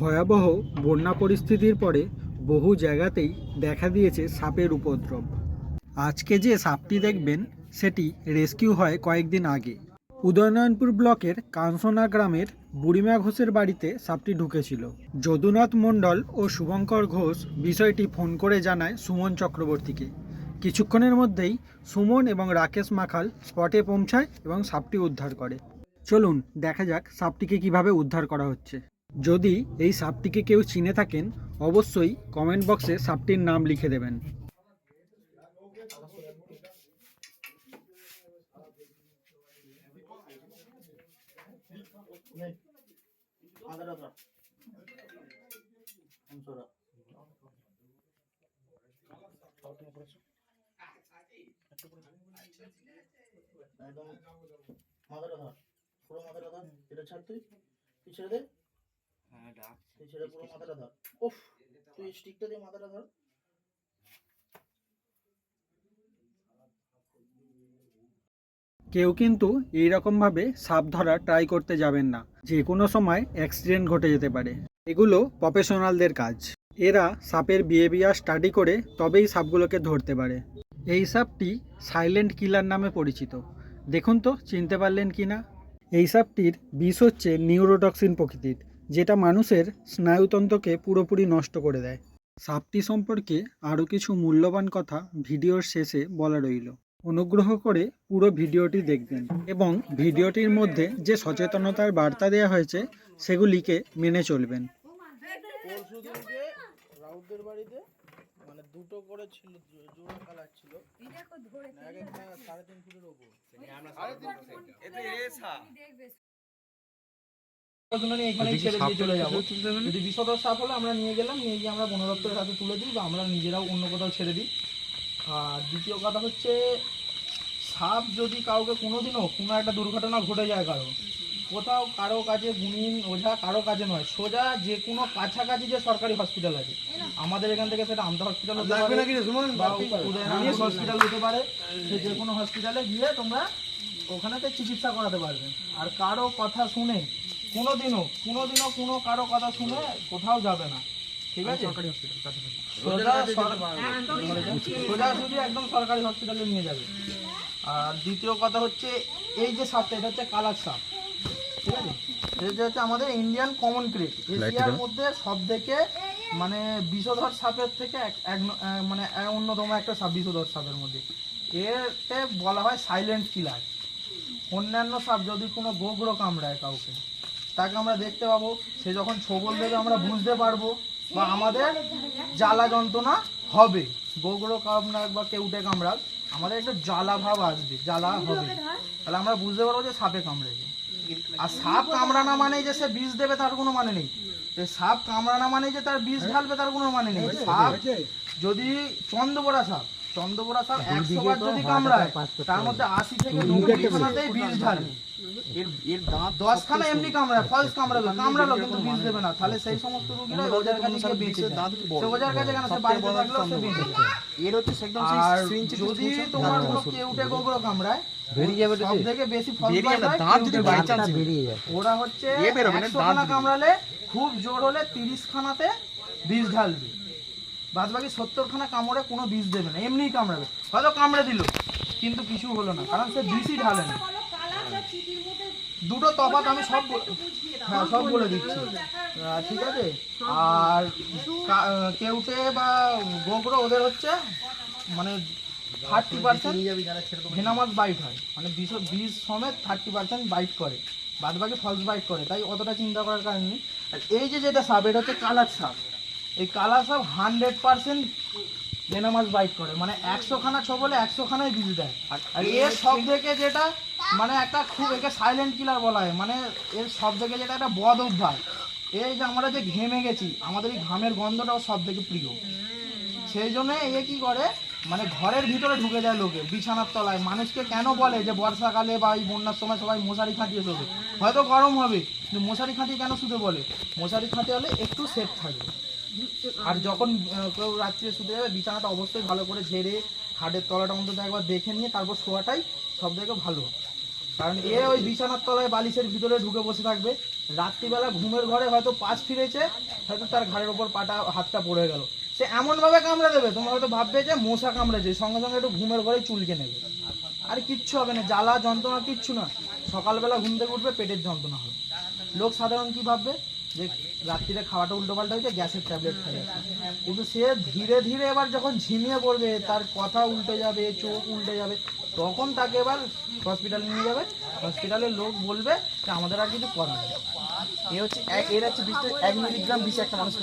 ভয়াবহ বন্যা পরিস্থিতির পরে বহু জায়গাতেই দেখা দিয়েছে সাপের উপদ্রব। আজকে যে সাপটি দেখবেন, সেটি রেস্কিউ হয় কয়েকদিন আগে। উদয়নারায়ণপুর ব্লকের কাঞ্চনা গ্রামের বুড়িমা ঘোষের বাড়িতে সাপটি ঢুকেছিল। যদুনাথ মণ্ডল ও শুভঙ্কর ঘোষ বিষয়টি ফোন করে জানায় সুমন চক্রবর্তীকে। কিছুক্ষণের মধ্যেই সুমন এবং রাকেশ মাখাল স্পটে পৌঁছায় এবং সাপটি উদ্ধার করে। চলুন, দেখা যাক সাপটিকে কীভাবে উদ্ধার করা হচ্ছে। যদি এই সাপটিকে কেউ চিনে থাকেন, অবশ্যই কমেন্ট বক্সে সাপটির নাম লিখে দেবেন। একদম মাথাটা পুরো মাথাটা ধর এটা ছাড় তুই। তুই দে। তুই ছেড়ে পুরো মাথাটা ধর। উফ তুই স্টিকটা দিয়ে মাথাটা ধর। কেউ কিন্তু এই রকমভাবে সাপ ধরা ট্রাই করতে যাবেন না। যে কোনো সময় অ্যাক্সিডেন্ট ঘটে যেতে পারে। এগুলো প্রফেশনালদের কাজ। এরা সাপের বিহেভিয়ার স্টাডি করে তবেই সাপগুলোকে ধরতে পারে। এই সাপটি সাইলেন্ট কিলার নামে পরিচিত। দেখুন তো চিনতে পারলেন কি না এই সাপটির বিষ হচ্ছে নিউরোটক্সিন প্রকৃতির। যেটা মানুষের স্নায়ুতন্ত্রকে পুরোপুরি নষ্ট করে দেয়। সাপটি সম্পর্কে আরও কিছু মূল্যবান কথা ভিডিওর শেষে বলা রইল। অনুগ্রহ করে পুরো ভিডিওটি দেখবেন এবং ভিডিওটির মধ্যে যে সচেতনতার বার্তা দেওয়া হয়েছে সেগুলিকে মেনে চলবেন। পরশু বাড়িতে মানে দুটো করে ছিল জোড়া কালার ছিল। সাড়ে তিন ফুটের ওপর। পড়াশোনা নিয়ে এখানেই ছেড়ে দিয়ে চলে যাব। যদি বিষধর সাপ হলে আমরা নিয়ে গেলাম নিয়ে গিয়ে আমরা বন দপ্তরের হাতে তুলে দিই বা আমরা নিজেরাও অন্য কোথাও ছেড়ে দিই। আর দ্বিতীয় কথা হচ্ছে সাপ যদি কাউকে কোনোদিনও কোনো একটা দুর্ঘটনা ঘটে যায় কারও কোথাও কারও কাছে গুণিন ওঝা কারও কাছে নয় সোজা যে কোনো কাছাকাছি যে সরকারি হসপিটাল আছে আমাদের এখান থেকে সেটা আমদা হসপিটাল হতে পারে বা উদয়নারায়ণ হসপিটাল হতে পারে সে যে কোনো হসপিটালে গিয়ে তোমরা ওখানেতে চিকিৎসা করাতে পারবে। আর কারও কথা শুনে কোনোদিনও কোনোদিনও কোনো কারও কথা শুনে কোথাও যাবে না। ঠিক আছে? সরকারি হসপিটাল সোজাসুজি একদম সরকারি হসপিটালে নিয়ে যাবে। আর দ্বিতীয় কথা হচ্ছে এই যে সাপটা এটা হচ্ছে কালার সাপ। ঠিক আছে? এটা হচ্ছে আমাদের ইন্ডিয়ান কমন ক্রেট এশিয়ার মধ্যে সব থেকে মানে বিষধর সাপের থেকে এক এক মানে অন্যতম একটা সাপ বিষধর সাপের মধ্যে। এতে বলা হয় সাইলেন্ট কিলার অন্যান্য সাপ যদি কোনো গোগ্র কামড়ায় কাউকে তাকে আমরা দেখতে পাবো। সে যখন ছোবল দেবে আমরা বুঝতে পারব বা আমাদের জ্বালা যন্ত্রণা হবে। গোগ্র কামড়াক বা কেউটে কামড়াক আমাদের একটা জ্বালা ভাব আসবে জ্বালা হবে। তাহলে আমরা বুঝতে পারব যে সাপে কামড়েছে। আর সাপ কামড়ানা মানে যে সে বিষ দেবে তার কোনো মানে নেই। সাপ কামড়ানা মানে যে তার বিষ ঢালবে তার কোনো মানে নেই। সাপ যদি চন্দ্রপোড়া সাপ চন্দ্রপোড়া সাপ একশো বার যদি কামড়ায় তার মধ্যে আশি থেকে নব্বই বিষ ঢালবে দশখানা এমনি কামড়ায় ফলস কামড়াবে কামড়ালো কিন্তু বিষ দেবে না। তাহলে সেই সমস্ত রুগীরা ওজার কাছে গিয়ে বেঁচে যায়। সে ওজার কাছে কেন? সে বাড়িতে থাকলেও সে বেঁচে এর হচ্ছে একদম আর যদি তোমার কোনো কেউটে গোবর কামড়ায় বেরিয়ে যাবে সব থেকে বেশি ফল বেরিয়ে দাঁত যদি বাই চান্স বেরিয়ে যায়। ওরা হচ্ছে এ বেরোবে না, দাঁত কামড়ালে খুব জোর হলে তিরিশ খানাতে বিষ ঢালবে। বাদ বাকি সত্তর কামড়ে কোনো বিষ দেবে না এমনিই কামড়াবে। হয়তো কামড়ে দিল কিন্তু কিছু হলো না কারণ সে বিষই ঢালে না। দুটো তফাত আমি সব হ্যাঁ সব বলে দিচ্ছি। ঠিক আছে? আর কেউটে বা গোগরো ওদের হচ্ছে মানে থার্টি পার্সেন্ট ভেনামাস বাইট হয়। মানে বিষ বিষ সমেত থার্টি পার্সেন্ট বাইট করে। বাদ বাকি ফলস বাইট করে তাই অতটা চিন্তা করার কারণ নেই। আর এই যে যেটা সাপ এটা হচ্ছে কালার সাপ। এই কালার সব হান্ড্রেড পার্সেন্ট ভেনামাস বাইট করে। মানে একশো খানা ছবলে একশো খানাই বিষ দেয়। আর এর সব থেকে যেটা মানে একটা খুব একে সাইলেন্ট কিলার বলা হয়। মানে এর সব থেকে যেটা একটা বদ অভ্যাস। এই যে আমরা যে ঘেমে গেছি আমাদের এই ঘামের গন্ধটাও সব থেকে প্রিয়। সেই জন্য এ কি করে মানে ঘরের ভিতরে ঢুকে যায় লোকে বিছানার তলায়। মানুষকে কেন বলে যে বর্ষাকালে বা এই বন্যার সময় সবাই মশারি খাটিয়ে শোবে? হয়তো গরম হবে কিন্তু মশারি খাটিয়ে কেন শুতে বলে? মশারি খাটিয়ে হলে একটু সেফ থাকবে আর যখন কেউ রাত্রে শুতে যাবে, বিছানাটা অবশ্যই ভালো করে ঝেড়ে খাটের তলাটা অন্তত একবার দেখে নিয়ে তারপর শোয়াটাই সব থেকে ভালো। কারণ এ ওই বিছানার তলায় বালিশের ভিতরে ঢুকে বসে থাকবে। রাত্রিবেলা ঘুমের ঘরে হয়তো পাশ ফিরেছে, হয়তো তার ঘাড়ের ওপর পাটা, হাতটা পড়ে গেল। সে এমনভাবে কামড়ে দেবে, তোমরা হয়তো ভাববে যে মশা কামড়েছে, সঙ্গে সঙ্গে একটু ঘুমের ঘরে চুলকে নেবে। আর কিচ্ছু হবে না, জ্বালা, যন্ত্রণা কিচ্ছু না। সকালবেলা ঘুম থেকে উঠবে, পেটের যন্ত্রণা হবে। লোক সাধারণ কি ভাববে? যে রাত্রিরে খাওয়াটা উল্টো পাল্টা হয়েছে, গ্যাসের ট্যাবলেট খাবে। কিন্তু সে ধীরে ধীরে এবার যখন ঝিমিয়ে পড়বে, তার কথা উল্টে যাবে, চোখ উল্টে যাবে, তখন তাকে এবার হসপিটালে নিয়ে যাবে। হসপিটালের লোক বলবে যে, আমাদের আর কিছু করার এ হচ্ছে এর হচ্ছে বিশ, এক মিলিগ্রাম বিষ একটা মানুষ